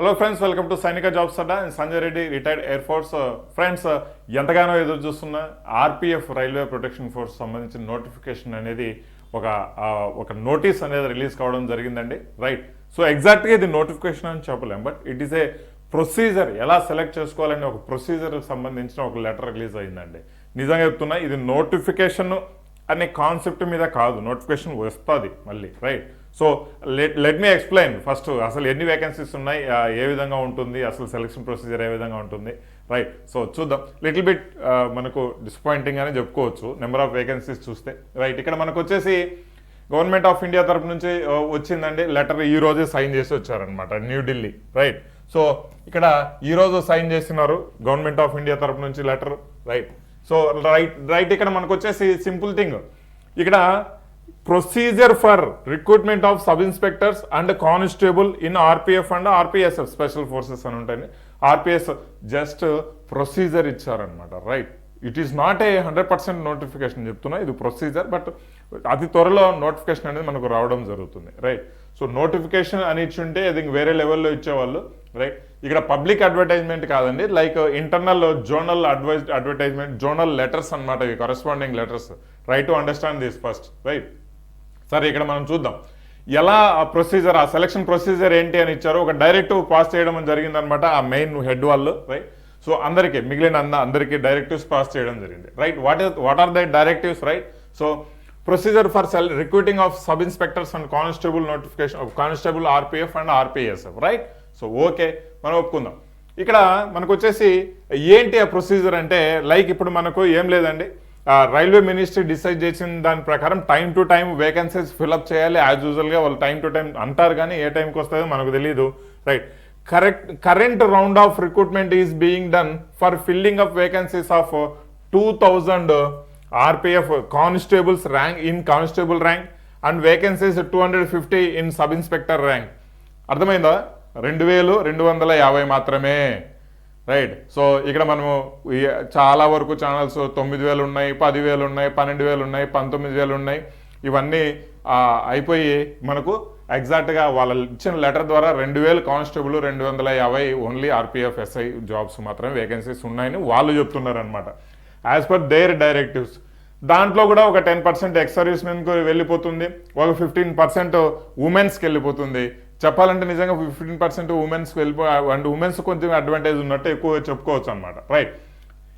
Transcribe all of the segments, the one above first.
Hello friends welcome to Sainik jobs Adda నేను Sanjay Reddy retired air force friends ఎంతగానో ఎదురు చూస్తున్న RPF railway protection force సంబంధించిన notification అనేది ఒక ఒక నోటీస్ అనేది రిలీజ్ కావడం జరిగిందండి. రైట్ సో ఎగ్జాక్ట్గా ఇది నోటిఫికేషన్ అని చెప్పలేం but it is a procedure ఎలా సెలెక్ట్ చేసుకోవాలని ఒక ప్రొసీజర్ సంబంధించిన ఒక లెటర్ రిలీజ్ అయిందండి. నిజంగా చెప్తున్నా ఇది నోటిఫికేషన్ అనే కాన్సెప్ట్ మీద కాదు నోటిఫికేషన్ వస్తుంది మళ్ళీ. Right so let let me explain first అసలు ఎన్ని వేకెన్సీస్ ఉన్నాయి? ఏ విధంగా ఉంటుంది? అసలు సెలక్షన్ ప్రొసీజర్ ఏ విధంగా ఉంటుంది? రైట్ సో చూద్దాం. లిటిల్ బిట్ మనకు డిసప్పాయింటింగ్ అని చెప్పుకోవచ్చు. నెంబర్ ఆఫ్ వేకెన్సీస్ చూస్తే. రైట్ ఇక్కడ మనకు వచ్చేసి గవర్నమెంట్ ఆఫ్ ఇండియా తరపు నుంచి వచ్చిందండి. లెటర్ ఈ రోజే సైన్ చేసి వచ్చారనమాట న్యూఢిల్లీ రైట్ సో ఇక్కడ ఈ రోజు సైన్ చేస్తున్నారు గవర్నమెంట్ ఆఫ్ ఇండియా తరపు నుంచి letter right so right right ఇక్కడ మనకు వచ్చేసి సింపుల్ థింగ్ ఇక్కడ procedure for recruitment of sub inspectors and constable in RPF and RPSF special forces అని ఉంటాయి ఆర్పిఎస్ జస్ట్ ప్రొసీజర్ ఇచ్చారనమాట right it is not a hundred percent notification చెప్తున్నా ఇది procedure but అతి త్వరలో నోటిఫికేషన్ అనేది మనకు రావడం జరుగుతుంది. రైట్ సో నోటిఫికేషన్ అని ఇచ్చి ఉంటే అది వేరే లెవెల్లో ఇచ్చేవాళ్ళు. రైట్ ఇక్కడ పబ్లిక్ అడ్వర్టైజ్మెంట్ కాదండి. Like internal zonal advise advertisement zonal letters అన్నమాట ఇవి corresponding letters right to understand this first right సరే ఇక్కడ మనం చూద్దాం. ఎలా ఆ ప్రొసీజర్ ఆ సెలక్షన్ ప్రొసీజర్ ఏంటి అని ఇచ్చారు? ఒక డైరెక్టివ్ పాస్ చేయడం జరిగిందనమాట ఆ మెయిన్ హెడ్ వాళ్ళు రైట్ సో అందరికీ మిగిలిన అన్న అందరికీ డైరెక్టివ్స్ పాస్ చేయడం జరిగింది right what is what are the directives right so procedure for cell recruiting of sub inspectors and constable notification constable RPF and RPSF right so okay మనం ఒప్పుకుందాం. ఇక్కడ మనకు వచ్చేసి ఏంటి ఆ ప్రొసీజర్ అంటే లైక్ ఇప్పుడు మనకు ఏం లేదండి? రైల్వే మినిస్ట్రీ డిసైడ్ చేసిన దాని ప్రకారం time to time vacancies fill up చేయాలి. యాజ్ యూజువల్గా వాళ్ళు టైం టు టైం అంటారు కానీ ఏ టైంకి వస్తుందో మనకు తెలియదు right correct current round of recruitment is being done for filling of vacancies of two thousand RPF constables rank in constable rank and vacancies two hundred fifty in sub inspector rank అర్థమైందా? రెండు వేలు రెండు వందల యాభై మాత్రమే. Right so ఇక్కడ మనము చాలా వరకు ఛానల్స్ తొమ్మిది వేలు ఉన్నాయి పదివేలు ఉన్నాయి పన్నెండు వేలు ఉన్నాయి పంతొమ్మిది వేలు ఉన్నాయి. ఇవన్నీ అయిపోయి మనకు ఎగ్జాక్ట్గా వాళ్ళ ఇచ్చిన లెటర్ ద్వారా రెండు వేలు కానిస్టేబుల్ రెండు వందల యాభై ఓన్లీ ఆర్పిఎఫ్ ఎస్ఐ జాబ్స్ మాత్రమే వేకెన్సీస్ ఉన్నాయని వాళ్ళు చెప్తున్నారనమాట యాజ్ పర్ దేర్ డైరెక్టివ్స్ దాంట్లో కూడా ఒక టెన్ పర్సెంట్ ఎక్స్ సర్వీస్ మెన్కు వెళ్ళిపోతుంది? ఒక ఫిఫ్టీన్ పర్సెంట్ ఉమెన్స్కి వెళ్ళిపోతుంది. చెప్పాలంటే నిజంగా ఫిఫ్టీన్ పర్సెంట్ ఉమెన్స్కి వెళ్ళిపో అండ్ ఉమెన్స్ కొంచెం అడ్వాంటేజ్ ఉన్నట్టు ఎక్కువ చెప్పుకోవచ్చు అనమాట రైట్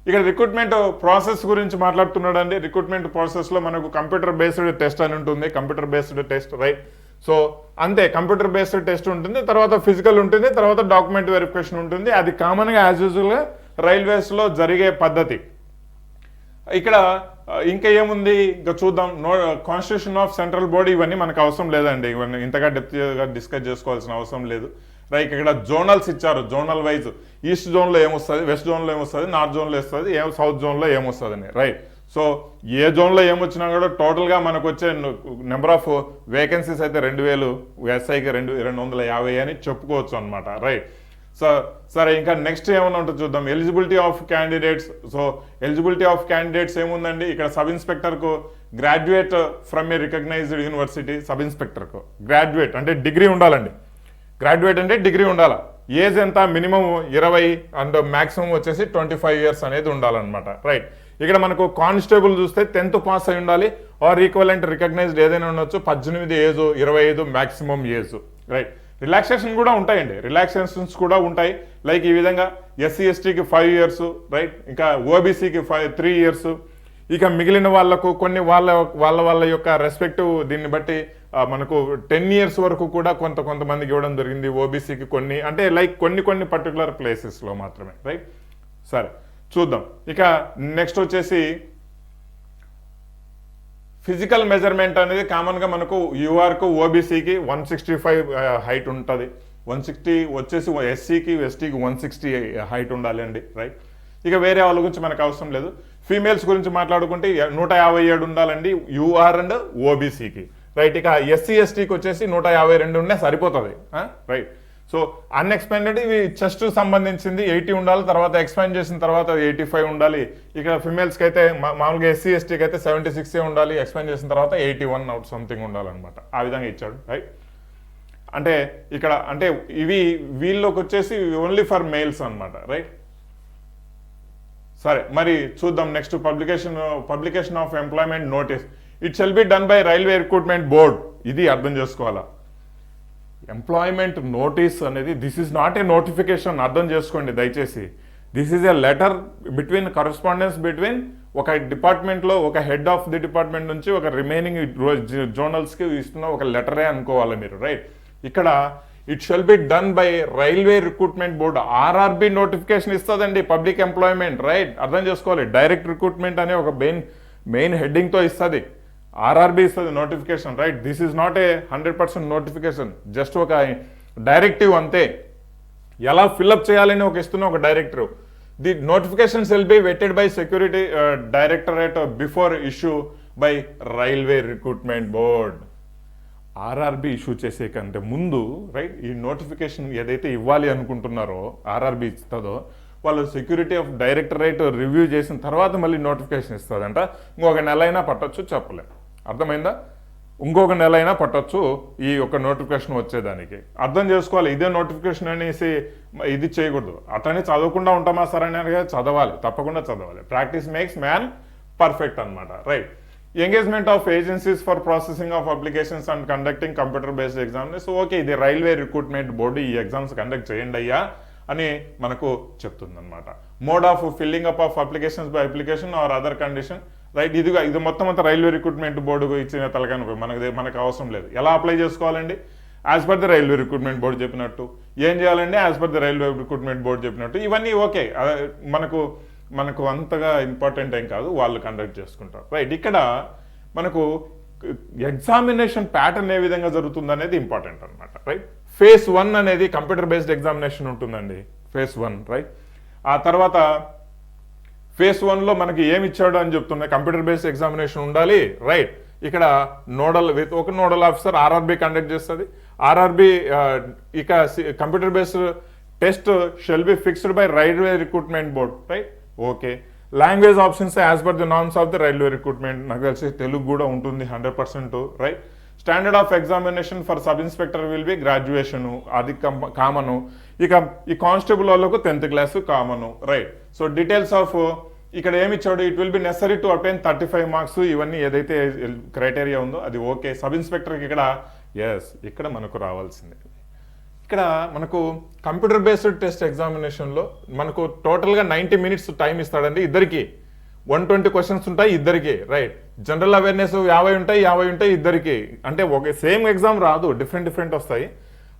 ఇక్కడ రిక్రూట్మెంట్ ప్రాసెస్ గురించి మాట్లాడుతున్నాడండి. రిక్రూట్మెంట్ ప్రాసెస్లో మనకు కంప్యూటర్ బేస్డ్ టెస్ట్ అని ఉంటుంది. Computer based test right so అంతే కంప్యూటర్ బేస్డ్ టెస్ట్ ఉంటుంది తర్వాత ఫిజికల్ ఉంటుంది తర్వాత డాక్యుమెంట్ వెరిఫికేషన్ ఉంటుంది. అది కామన్గా యాజ్ యూజువల్గా రైల్వేస్లో జరిగే పద్ధతి. ఇక్కడ ఇంకా ఏముంది? ఇంకా చూద్దాం. No constitution of central body ఇవన్నీ మనకు అవసరం లేదండి. ఇవన్నీ ఇంతగా డెప్త్గా డిస్కస్ చేసుకోవాల్సిన అవసరం లేదు. రైట్ ఇక్కడ జోనల్స్ ఇచ్చారు. జోనల్ వైజ్ ఈస్ట్ జోన్లో ఏమొస్తుంది? వెస్ట్ జోన్లో ఏమొస్తుంది? నార్త్ జోన్లో వస్తుంది ఏం సౌత్ జోన్లో ఏమొస్తుంది అని రైట్ సో ఏ జోన్లో ఏమొచ్చినా కూడా టోటల్గా మనకు వచ్చే నెంబర్ ఆఫ్ వేకెన్సీస్ అయితే రెండు వేలు ఎస్ఐకి రెండు రెండు వందల యాభై అని చెప్పుకోవచ్చు అనమాట రైట్ సో సరే ఇంకా నెక్స్ట్ ఏమైనా ఉంటుంది చూద్దాం. Eligibility of candidates so eligibility of candidates ఏముందండి? ఇక్కడ sub ఇన్స్పెక్టర్కు graduate from a recognised university sub ఇన్స్పెక్టర్కు graduate అంటే డిగ్రీ ఉండాలండి. గ్రాడ్యుయేట్ అంటే డిగ్రీ ఉండాలి? ఏజ్ ఎంత? మినిమం ఇరవై అండ్ మ్యాక్సిమం వచ్చేసి ట్వంటీ ఫైవ్ ఇయర్స్ అనేది ఉండాలన్నమాట. రైట్ ఇక్కడ మనకు కానిస్టేబుల్ చూస్తే టెన్త్ పాస్ అయి ఉండాలి ఆర్ ఈక్వలెంట్ రికగ్నైజ్డ్ ఏదైనా ఉండొచ్చు. పద్దెనిమిది ఏజ్ ఇరవై ఐదు మ్యాక్సిమం ఏజ్ రైట్ రిలాక్సేషన్ కూడా ఉంటాయండి. రిలాక్సేషన్స్ కూడా ఉంటాయి. లైక్ ఈ విధంగా ఎస్సీ ఎస్టీకి ఫైవ్ ఇయర్స్ రైట్ ఇంకా ఓబీసీకి ఫైవ్ త్రీ ఇయర్స్ ఇక మిగిలిన వాళ్ళకు కొన్ని వాళ్ళ వాళ్ళ వాళ్ళ యొక్క రెస్పెక్టివ్ దీన్ని బట్టి మనకు టెన్ ఇయర్స్ వరకు కూడా కొంత కొంతమందికి ఇవ్వడం జరిగింది ఓబీసీకి కొన్ని. అంటే లైక్ కొన్ని కొన్ని పర్టికులర్ ప్లేసెస్లో మాత్రమే రైట్ సరే చూద్దాం. ఇక నెక్స్ట్ వచ్చేసి ఫిజికల్ మెజర్మెంట్ అనేది కామన్గా మనకు యూఆర్కు ఓబీసీకి వన్ సిక్స్టీ ఫైవ్ హైట్ ఉంటుంది. వన్ సిక్స్టీ వచ్చేసి ఎస్సీకి ఎస్టీకి వన్ సిక్స్టీ హైట్ ఉండాలి అండి రైట్? ఇక వేరే వాళ్ళ గురించి మనకు అవసరం లేదు. ఫీమేల్స్ గురించి మాట్లాడుకుంటే నూట యాభై ఏడు ఉండాలండి యూఆర్ అండ్ ఓబీసీకి. రైట్ ఇక ఎస్సీ ఎస్టీకి వచ్చేసి నూట యాభై రెండు ఉండే సరిపోతుంది రైట్? సో అన్ఎక్స్పెండెడ్ ఇవి చెస్ట్ సంబంధించింది. ఎయిటీ ఉండాలి తర్వాత ఎక్స్పెండ్ చేసిన తర్వాత ఎయిటీ ఫైవ్ ఉండాలి. ఇక్కడ ఫిమేల్స్కి అయితే మా- మామూలుగా ఎస్సీ ఎస్టీకి అయితే సెవెంటీ సిక్స్ ఉండాలి ఎక్స్పెండ్ చేసిన తర్వాత ఎయిటీ వన్ అవుట్ సంథింగ్ ఉండాలన్నమాట. ఆ విధంగా ఇచ్చాడు రైట్ అంటే ఇక్కడ అంటే ఇవి వీళ్ళకి వచ్చేసి ఓన్లీ ఫర్ మెయిల్స్ అనమాట రైట్ సరే మరి చూద్దాం next publication publication of employment notice it shall be done by railway recruitment board ఇది అర్థం చేసుకోవాలా? ఎంప్లాయ్మెంట్ నోటీస్ అనేది this is not a notification అర్థం చేసుకోండి దయచేసి. This is a letter between correspondence between ఒక డిపార్ట్మెంట్లో ఒక హెడ్ ఆఫ్ ది డిపార్ట్మెంట్ నుంచి ఒక రిమైనింగ్ జోనల్స్కి ఇస్తున్న ఒక లెటరే అనుకోవాలి మీరు రైట్ ఇక్కడ it shall be done by railway recruitment board RRB notification ఇస్తుందండి పబ్లిక్ ఎంప్లాయ్మెంట్ రైట్ అర్థం చేసుకోవాలి. డైరెక్ట్ రిక్రూట్మెంట్ అనే ఒక మెయిన్ మెయిన్ హెడ్డింగ్తో ఇస్తుంది. ఆర్ఆర్బి ఇస్తుంది notification right this is not a hundred percent notification just ఒక డైరెక్టివ్ అంతే. ఎలా ఫిల్అప్ చేయాలని ఒక ఇస్తున్న ఒక director the notifications will be vetted by security directorate before issue by railway recruitment board RRB issue చేసే కంటే ముందు రైట్ ఈ నోటిఫికేషన్ ఏదైతే ఇవ్వాలి అనుకుంటున్నారో ఆర్ఆర్బి ఇస్తుందో వాళ్ళు సెక్యూరిటీ ఆఫ్ డైరెక్టరేట్ రివ్యూ చేసిన తర్వాత మళ్ళీ నోటిఫికేషన్ ఇస్తుందంట ఇంకొక నెల అయినా పట్టొచ్చు చెప్పలేము అర్థమైందా? ఇంకొక నెల అయినా పట్టొచ్చు ఈ యొక్క నోటిఫికేషన్ వచ్చేదానికి. అర్థం చేసుకోవాలి. ఇదే నోటిఫికేషన్ అనేసి ఇది చేయకూడదు. అట్లనే చదవకుండా ఉంటామా సార్ అని చదవాలి. తప్పకుండా చదవాలి. ప్రాక్టీస్ మేక్స్ మ్యాన్ పర్ఫెక్ట్ అన్నమాట. Right. Engagement of agencies for processing of applications and conducting computer based exams. Okay ఇది రైల్వే రిక్రూట్మెంట్ బోర్డు ఈ ఎగ్జామ్స్ కండక్ట్ చేయండి అయ్యా అని మనకు చెప్తుందన్నమాట. Mode of filling up of applications by application or other condition right ఇదిగా ఇది మొత్తం అంతా రైల్వే రిక్రూట్మెంట్ బోర్డుకు ఇచ్చిన తలకాయ మనకు మనకు అవసరం లేదు. ఎలా అప్లై చేసుకోవాలండి? As per the railway recruitment board చెప్పినట్టు. ఏం చేయాలండి? As per the railway recruitment board చెప్పినట్టు. ఇవన్నీ ఓకే. మనకు మనకు అంతగా ఇంపార్టెంట్ ఏం కాదు. వాళ్ళు కండక్ట్ చేసుకుంటారు. రైట్ ఇక్కడ మనకు ఎగ్జామినేషన్ ప్యాటర్న్ ఏ విధంగా జరుగుతుంది అనేది ఇంపార్టెంట్ అనమాట రైట్ ఫేస్ వన్ అనేది కంప్యూటర్ బేస్డ్ ఎగ్జామినేషన్ ఉంటుందండి. Phase one right. ఆ తర్వాత ఫేస్ వన్లో మనకి ఏమి ఇచ్చాడు అని చెప్తున్నాయి? కంప్యూటర్ బేస్డ్ ఎగ్జామినేషన్ ఉండాలి. రైట్. ఇక్కడ నోడల్ విత్ ఒక నోడల్ ఆఫీసర్ ఆర్ఆర్బి కండక్ట్ చేస్తుంది. ఆర్ఆర్బి ఇక computer based test shall be fixed by railway recruitment board. Right? Okay. Language options as per the norms of the railway recruitment. నాకు తెలిసి తెలుగు కూడా ఉంటుంది hundred percent. Right? Standard of examination for sub inspector will be graduation అది common. ఇక ఈ constable వాళ్ళకు tenth class common right so details of ఇక్కడ ఏమి ఇచ్చాడు? It will be necessary to attain thirty five marks ఇవన్నీ ఏదైతే క్రైటీరియా ఉందో అది ఓకే. సబ్ ఇన్స్పెక్టర్కి ఇక్కడ ఎస్ ఇక్కడ మనకు రావాల్సిందే. ఇక్కడ మనకు కంప్యూటర్ బేస్డ్ టెస్ట్ ఎగ్జామినేషన్లో మనకు టోటల్గా నైంటీ మినిట్స్ టైం ఇస్తాడండి ఇద్దరికి. వన్ ట్వంటీ క్వశ్చన్స్ ఉంటాయి ఇద్దరికి రైట్ జనరల్ అవేర్నెస్ యాభై ఉంటాయి యాభై ఉంటాయి ఇద్దరికి. అంటే ఒకే సేమ్ ఎగ్జామ్ రాదు డిఫరెంట్ డిఫరెంట్ వస్తాయి.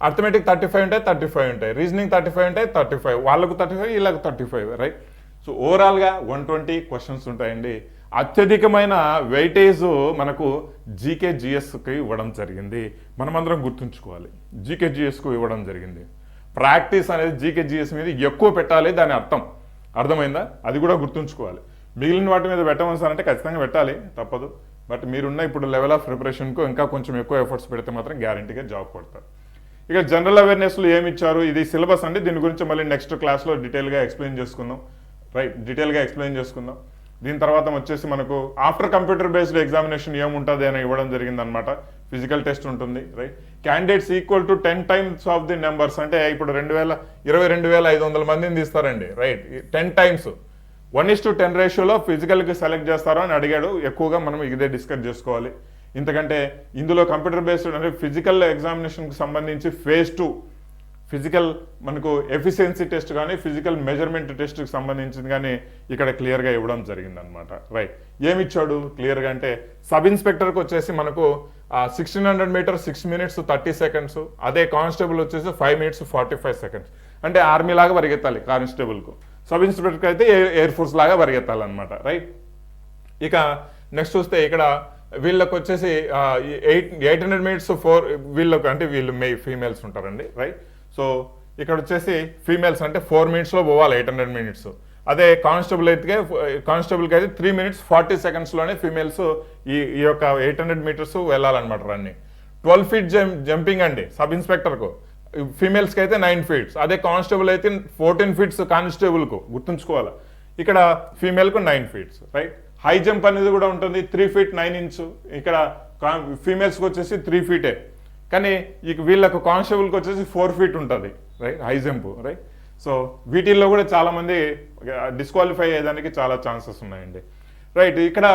అర్థమెటిక్ థర్టీ ఫైవ్ ఉంటాయి థర్టీ ఫైవ్ ఉంటాయి. రీజనింగ్ థర్టీ ఫైవ్ ఉంటాయి థర్టీ ఫైవ్ వాళ్ళకు థర్టీ ఫైవ్ వీళ్ళకి థర్టీ ఫైవ్ రైట్ సో ఓవరాల్గా వన్ ట్వంటీ క్వశ్చన్స్ ఉంటాయండి. అత్యధికమైన వెయిటేజ్ మనకు జీకే జిఎస్కి ఇవ్వడం జరిగింది. మనమందరం గుర్తుంచుకోవాలి. జీకే జిఎస్కు ఇవ్వడం జరిగింది. ప్రాక్టీస్ అనేది జీకే జిఎస్ మీద ఎక్కువ పెట్టాలి దాని అర్థం. అర్థమైందా? అది కూడా గుర్తుంచుకోవాలి. మిగిలిన వాటి మీద పెట్టమని సార్ అంటే ఖచ్చితంగా పెట్టాలి తప్పదు. బట్ మీరున్న ఇప్పుడు లెవెల్ ఆఫ్ ప్రిపరేషన్కు ఇంకా కొంచెం ఎక్కువ ఎఫర్ట్స్ పెడితే మాత్రం గ్యారంటీగా జాబ్ కొడతారు. ఇక జనరల్ అవేర్నెస్లో ఏమి ఇచ్చారు? ఇది సిలబస్ అండి దీని గురించి మళ్ళీ నెక్స్ట్ క్లాస్లో డీటెయిల్గా ఎక్స్ప్లెయిన్ చేసుకుందాం. రైట్ డీటెయిల్గా ఎక్స్ప్లెయిన్ చేసుకుందాం. దీని తర్వాత వచ్చేసి మనకు ఆఫ్టర్ కంప్యూటర్ బేస్డ్ ఎగ్జామినేషన్ ఏముంటుంది అని ఇవ్వడం జరిగిందనమాట ఫిజికల్ టెస్ట్ ఉంటుంది right candidates equal to ten times of the numbers అంటే ఇప్పుడు రెండు వేల ఇరవై రెండు వేల ఐదు వందల మందిని తీస్తారండి right ten times one is to ten రేషియోలో ఫిజికల్కి సెలెక్ట్ చేస్తారో అని అడిగాడు. ఎక్కువగా మనం ఇదే డిస్కస్ చేసుకోవాలి. ఎందుకంటే ఇందులో కంప్యూటర్ బేస్డ్ అంటే ఫిజికల్ ఎగ్జామినేషన్కి సంబంధించి ఫేజ్ టూ ఫిజికల్ మనకు ఎఫిషియన్సీ టెస్ట్ కానీ ఫిజికల్ మెజర్మెంట్ టెస్ట్కి సంబంధించింది కానీ ఇక్కడ క్లియర్గా ఇవ్వడం జరిగిందనమాట రైట్ ఏమి ఇచ్చాడు క్లియర్గా అంటే సబ్ ఇన్స్పెక్టర్కి వచ్చేసి మనకు sixteen hundred metre six minutes thirty seconds అదే కానిస్టేబుల్ వచ్చేసి five minutes forty five seconds అంటే ఆర్మీ లాగా పరిగెత్తాలి కానిస్టేబుల్కు సబ్ ఇన్స్పెక్టర్కి అయితే ఎయిర్ ఫోర్స్ లాగా పరిగెత్తాలన్నమాట రైట్ ఇక నెక్స్ట్ చూస్తే ఇక్కడ వీళ్ళకి వచ్చేసి eight eight hundred minutes four వీళ్ళకు అంటే వీళ్ళు మే ఫీమేల్స్ ఉంటారండి రైట్ సో ఇక్కడ వచ్చేసి ఫీమేల్స్ అంటే ఫోర్ మినిట్స్లో పోవాలి ఎయిట్ హండ్రెడ్ మినిట్స్ అదే కానిస్టేబుల్ అయితే కానిస్టేబుల్కి అయితే త్రీ మినిట్స్ ఫార్టీ సెకండ్స్లోనే ఫీమేల్స్ ఈ ఈ యొక్క ఎయిట్ హండ్రెడ్ మీటర్స్ వెళ్ళాలన్నమాట రన్ని ట్వెల్వ్ ఫీట్ జంప్ జంపింగ్ అండి సబ్ ఇన్స్పెక్టర్కు ఫీమేల్స్కి అయితే నైన్ ఫీట్స్ అదే కానిస్టేబుల్ అయితే ఫోర్టీన్ ఫీట్స్ కానిస్టేబుల్కు గుర్తుంచుకోవాలి? ఇక్కడ ఫీమేల్కు nine feets right high jump అనేది కూడా ఉంటుంది త్రీ ఫీట్ నైన్ ఇంచ్ ఇక్కడ ఫీమేల్స్కి వచ్చేసి త్రీ ఫీటే కానీ ఇక వీళ్ళకు కానిస్టేబుల్కి వచ్చేసి ఫోర్ ఫీట్ ఉంటుంది right high jump right so వీటిల్లో కూడా చాలామంది డిస్క్వాలిఫై uh, అయ్యేదానికి చాలా ఛాన్సెస్ ఉన్నాయండి. రైట్ ఇక్కడ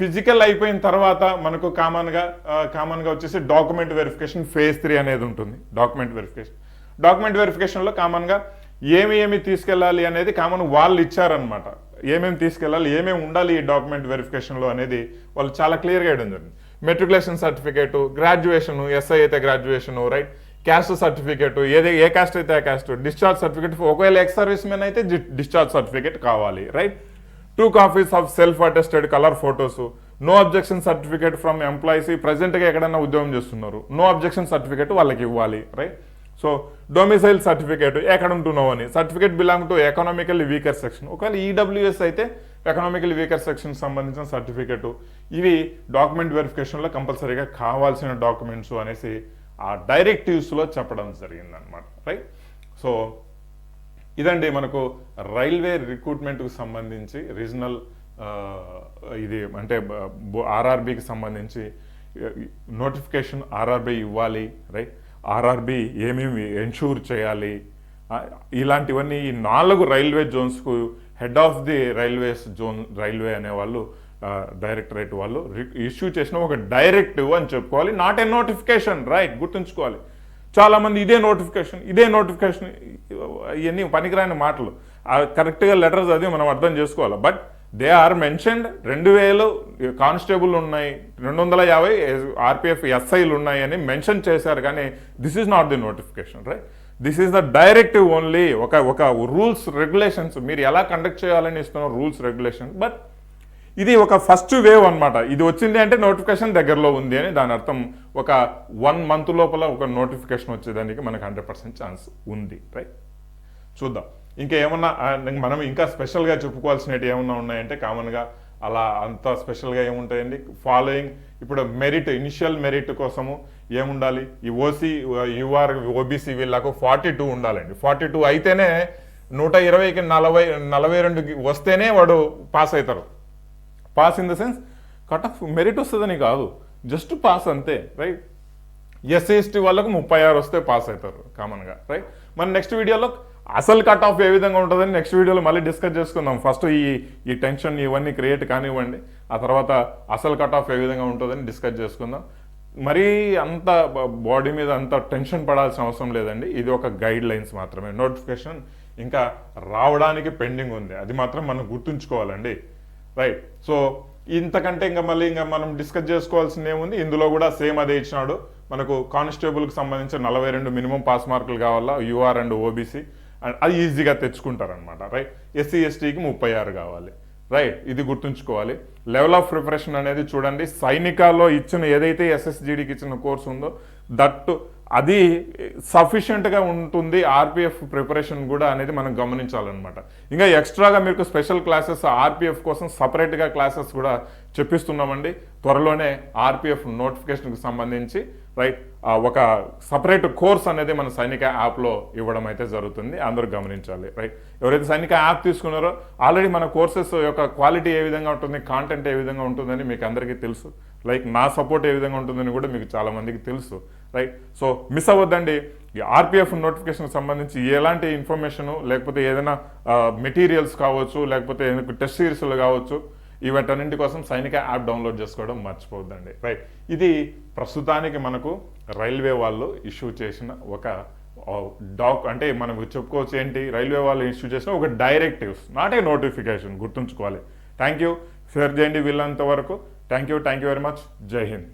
ఫిజికల్ అయిపోయిన తర్వాత మనకు కామన్గా కామన్గా వచ్చేసి డాక్యుమెంట్ వెరిఫికేషన్ ఫేజ్ త్రీ అనేది ఉంటుంది. డాక్యుమెంట్ వెరిఫికేషన్ డాక్యుమెంట్ వెరిఫికేషన్లో కామన్గా ఏమి ఏమి తీసుకెళ్ళాలి అనేది కామన్ వాళ్ళు ఇచ్చారనమాట ఏమేమి తీసుకెళ్ళాలి ఏమేమి ఉండాలి ఈ డాక్యుమెంట్ వెరిఫికేషన్లో అనేది వాళ్ళు చాలా క్లియర్గా ఇవ్వడం జరిగింది. మెట్రికులేషన్ సర్టిఫికేటు గ్రాడ్యుయేషన్ ఎస్ఐ అయితే గ్రాడ్యుయేషన్ రైట్ క్యాస్ట్ సర్టిఫికేట్ ఏది ఏ క్యాస్ట్ అయితే ఆ క్యాస్ట్ డిశ్చార్జ్ సర్టిఫికేట్ ఒకవేళ ఎక్స్ సర్వీస్ మెన్ అయితే డిశ్చార్జ్ సర్టిఫికేట్ కావాలి right two copies of self attested colour photos no objection certificate from employees ప్రజెంట్గా ఎక్కడైనా ఉద్యోగం చేస్తున్నారు. నో అబ్జెక్షన్ సర్టిఫికేట్ వాళ్ళకి ఇవ్వాలి రైట్ సో డొమిసైల్ సర్టిఫికేట్ ఎక్కడ ఉంటున్నావు అని. Certificate belong to economically weaker section ఒకవేళ ఈడబ్ల్యూఎస్ అయితే ఎకనామికల్లీ వీకర్ సెక్షన్ సంబంధించిన సర్టిఫికేట్ ఇవి డాక్యుమెంట్ వెరిఫికేషన్లో కంపల్సరీగా కావాల్సిన డాక్యుమెంట్స్ అనేసి ఆ డైరెక్టివ్స్లో చెప్పడం జరిగిందనమాట రైట్ సో ఇదండి మనకు రైల్వే రిక్రూట్మెంట్కు సంబంధించి రీజనల్ ఇది అంటే ఆర్ఆర్బికి సంబంధించి నోటిఫికేషన్ ఆర్ఆర్బి ఇవ్వాలి రైట్? ఆర్ఆర్బి ఏమేమి ఎన్షూర్ చేయాలి? ఇలాంటివన్నీ ఈ నాలుగు railway జోన్స్కు head of the railways zone railway అనేవాళ్ళు డైరెక్టరేట్ వాళ్ళు ఇష్యూ చేసిన ఒక డైరెక్టివ్ అని చెప్పుకోవాలి. Not a notification right? గుర్తుంచుకోవాలి. చాలామంది ఇదే నోటిఫికేషన్ ఇదే నోటిఫికేషన్ ఇవన్నీ పనికిరాని మాటలు. కరెక్ట్గా లెటర్స్ అది మనం అర్థం చేసుకోవాలి. బట్ దే ఆర్ మెన్షన్డ్ రెండు వేలు కానిస్టేబుల్ ఉన్నాయి రెండు వందల యాభై ఆర్పిఎఫ్ ఎస్ఐలు ఉన్నాయి అని మెన్షన్ చేశారు కానీ this is not the notification right this is the directive only ఒక ఒక రూల్స్ రెగ్యులేషన్స్ మీరు ఎలా కండక్ట్ చేయాలని ఇస్తున్న రూల్స్ రెగ్యులేషన్ బట్ ఇది ఒక ఫస్ట్ వేవ్ అన్నమాట. ఇది వచ్చింది అంటే నోటిఫికేషన్ దగ్గరలో ఉంది అని దాని అర్థం. ఒక వన్ మంత్ లోపల ఒక నోటిఫికేషన్ వచ్చేదానికి మనకు హండ్రెడ్ పర్సెంట్ ఛాన్స్ ఉంది రైట్ చూద్దాం. ఇంకా ఏమన్నా మనం ఇంకా స్పెషల్గా చెప్పుకోవాల్సినవి ఏమన్నా ఉన్నాయంటే కామన్గా అలా అంత స్పెషల్గా ఏముంటాయండి? ఫాలోయింగ్ ఇప్పుడు మెరిట్ ఇనిషియల్ మెరిట్ కోసము ఏముండాలి? ఈ ఓసీ యూఆర్ ఓబీసీ వీళ్ళకు ఫార్టీ టూ ఉండాలండి. ఫార్టీ టూ అయితేనే నూట ఇరవైకి నలభై నలభై రెండుకి వస్తేనే వాడు పాస్ అవుతారు. Pass in the sense cut off merit వస్తుందని కాదు. జస్ట్ పాస్ అంతే రైట్ ఎస్సీ ఎస్టీ వాళ్ళకు ముప్పై ఆరు వస్తే పాస్ అవుతారు కామన్గా రైట్ మన నెక్స్ట్ వీడియోలో అసలు కట్ ఆఫ్ ఏ విధంగా ఉంటుందని నెక్స్ట్ వీడియోలో మళ్ళీ డిస్కస్ చేసుకుందాం. ఫస్ట్ ఈ ఈ టెన్షన్ ఇవన్నీ క్రియేట్ కానివ్వండి ఆ తర్వాత అసలు కట్ ఆఫ్ ఏ విధంగా ఉంటుందని డిస్కస్ చేసుకుందాం. మరీ అంత బాడీ మీద అంత టెన్షన్ పడాల్సిన అవసరం లేదండి. ఇది ఒక గైడ్ లైన్స్ మాత్రమే. నోటిఫికేషన్ ఇంకా రావడానికి పెండింగ్ ఉంది. అది మాత్రం మనం గుర్తుంచుకోవాలండి. రైట్ సో ఇంతకంటే ఇంకా మళ్ళీ ఇంకా మనం డిస్కస్ చేసుకోవాల్సింది ఏముంది? ఇందులో కూడా సేమ్ అదే ఇచ్చినాడు. మనకు కానిస్టేబుల్కి సంబంధించిన నలభై రెండు మినిమం పాస్ మార్కులు కావాలా? యూఆర్ అండ్ ఓబీసీ అది ఈజీగా తెచ్చుకుంటారనమాట రైట్ ఎస్సీ ఎస్టీకి ముప్పై ఆరు కావాలి. రైట్ ఇది గుర్తుంచుకోవాలి. లెవెల్ ఆఫ్ ప్రిపరేషన్ అనేది చూడండి సైనికాల్లో ఇచ్చిన ఏదైతే ఎస్ఎస్జిడికి ఇచ్చిన కోర్స్ ఉందో దట్ అది సఫిషియెంట్గా ఉంటుంది ఆర్పిఎఫ్ ప్రిపరేషన్ కూడా అనేది మనం గమనించాలన్నమాట. ఇంకా ఎక్స్ట్రాగా మీకు స్పెషల్ క్లాసెస్ ఆర్పిఎఫ్ కోసం సపరేట్గా క్లాసెస్ కూడా చెప్పిస్తున్నామండి. త్వరలోనే ఆర్పిఎఫ్ నోటిఫికేషన్కి సంబంధించి రైట్? ఒక సపరేట్ కోర్స్ అనేది మన సైనిక యాప్లో ఇవ్వడం అయితే జరుగుతుంది. అందరూ గమనించాలి రైట్? ఎవరైతే సైనిక యాప్ తీసుకున్నారో ఆల్రెడీ మన కోర్సెస్ యొక్క క్వాలిటీ ఏ విధంగా ఉంటుంది కాంటెంట్ ఏ విధంగా ఉంటుందని మీకు అందరికీ తెలుసు. లైక్ నా సపోర్ట్ ఏ విధంగా ఉంటుందని కూడా మీకు చాలామందికి తెలుసు రైట్? So miss అవ్వద్దండి. ఈ ఆర్పిఎఫ్ నోటిఫికేషన్ సంబంధించి ఎలాంటి ఇన్ఫర్మేషన్ లేకపోతే ఏదైనా మెటీరియల్స్ కావచ్చు లేకపోతే టెస్ట్ సిరీస్లు కావచ్చు ఇవటన్నింటి కోసం సైనిక యాప్ డౌన్లోడ్ చేసుకోవడం మర్చిపోవద్దండి. రైట్. ఇది ప్రస్తుతానికి మనకు రైల్వే వాళ్ళు ఇష్యూ చేసిన ఒక డాక్ అంటే మనం చెప్పుకోవచ్చు ఏంటి? రైల్వే వాళ్ళు ఇష్యూ చేసిన ఒక డైరెక్టివ్స్ నాట్ ఏ నోటిఫికేషన్ గుర్తుంచుకోవాలి. థ్యాంక్ యూ షేర్ చేయండి వీళ్ళంత వరకు thank you thank you very much Jai Hind